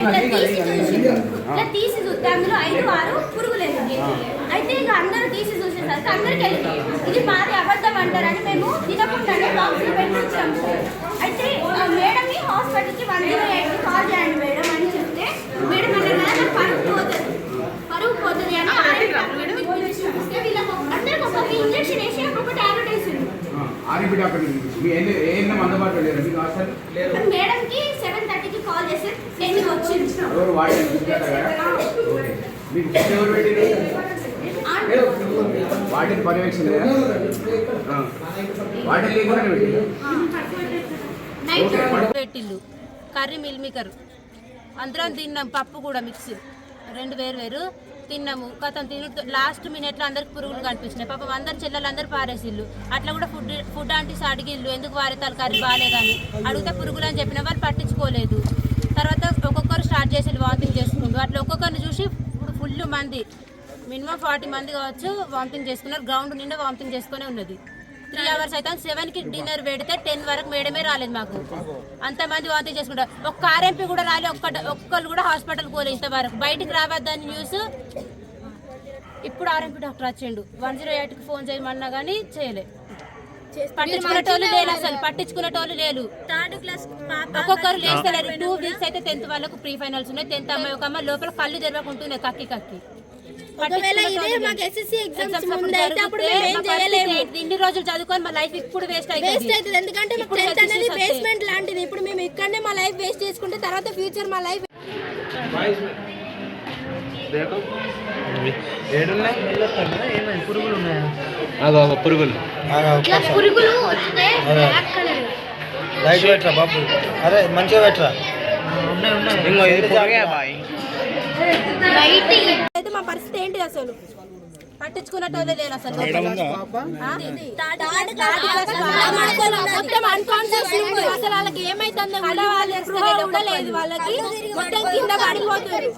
ఇట్లా తీసి చూస్తే అందులో ఐదు ఆరు పురుగులు అయితే ఇక అందరూ తీసి చూసేసరికి అందరికి వెళ్ళింది ఇది మాది అబద్ధం అంటారని మేము తినకుండానే బాక్స్లో పెట్టి వచ్చాము. అయితే మేడంని హాస్పిటల్కి వన్ జీరో ఎయిట్ కాల్ చేయండి మేడం అని చెప్తే మేడం అంటే నాకు పరుగు పోతుంది. పరుగు పోతుంది అని అందరికి ఒక్కొక్క ఇంజక్షన్ వేసి ఒక్కొక్క టాబ్లెట్ వేసిండు ఆర్ఎంపీ డాక్టర్ మీ ఎన్ని ఏ ఎన్ఎం అందుబాటులో లేరు మీకు హాస్టల్ లేదు మేడం కి సెవెన్ థర్టీకి కాల్ చేస్తే టెన్కి వచ్చింది ఎవరు వాడి ఓకే. మీకు ఫుడ్ ఎవరు పెట్టిరు వాటిని పర్యవేక్షణ వాటిని లేకుండా పెట్టిల్లు. Curry meal maker. అందరం తిన్నాం పప్పు కూడా మిక్స్. రెండు వేరు వేరు. తిన్నాము. కథం తిను లాస్ట్ మినిట్లో అందరికి పురుగులు కనిపించినాయి. పాపం అందరు చెల్లెలు అందరు పారేసిల్లు. అట్లా కూడా ఫుడ్ ఫుడ్ ఆంటీస్ అడిగిల్లు. ఎందుకు వారేతాలు కర్రీ బాగాలేదని. అడిగితే పురుగులు అని చెప్పిన వాళ్ళు పట్టించుకోలేదు. తర్వాత ఒక్కొక్కరు చేసి వామిటింగ్ చేసుకుంటూ. అట్లా ఒక్కొక్కరిని చూసి ఇప్పుడు ఫుల్ మంది మినిమం ఫార్టీ మంది కావచ్చు వామిటింగ్ చేసుకున్నారు. గ్రౌండ్ నిండా వామిటింగ్ చేసుకునే ఉన్నది. త్రీ అవర్స్ అయితే సెవెన్కి డిన్నర్ పెడితే టెన్ వరకు మేడమే రాలేదు మాకు. అంతమంది వాంతి చేసుకుంటారు. ఒక్క ఆర్ఎంపీ కూడా రాలేదు ఒక్క ఒక్కరు కూడా హాస్పిటల్ పోలేదు ఇంతవరకు. బయటికి రావద్దని న్యూస్. ఇప్పుడు ఆర్ఎంపీ డాక్టర్ వచ్చిండు వన్ జీరో ఎయిట్కి ఫోన్ చేయమన్నా కానీ చేయలే. పట్టించుకునేటోళ్ళు లేరు అసలు పట్టించుకునేటోళ్ళు లేరు. థర్డ్ క్లాస్ ఒక్కొక్కరు లేస్తలేరు. టూ వీక్స్ అయితే టెన్త్ వాళ్ళకు ప్రీ ఫైనల్స్ ఉన్నాయి. టెన్త్ అమ్మాయి ఒక అమ్మాయి లోపల కళ్ళు తెరవకుంటున్నాయి కక్కి కక్కి. ఇన్ని రోజులు చదువుకొని మా లైఫ్ ఇప్పుడు వేస్ట్ వేస్ట్ అవుతుంది ఎందుకంటే టెన్త్ అనేది బేస్మెంట్ లాంటిది. ఇప్పుడు మేము ఇక్కడనే మా లైఫ్ వేస్ట్ చేసుకుంటే తర్వాత ఫ్యూచర్ మా లైఫ్ అదో పురుగులు. పురుగులు లైట్ పెట్టరా బాబు? అరే మంచిగా పెట్టరా? ఇంకో ఇది పురుగే బాయ్? వైట్ అయితే మా పరిస్థితి ఏంటి అసలు? పట్టించుకునేటోళ్ళే లేరు అసలు. ఆ? మొత్తం అన్కాన్షియస్ అసలు వాళ్ళకి ఏమైతుందో కూడా వాళ్ళు లేదు వాళ్ళకి. మొత్తం కింద పడిపోతుంది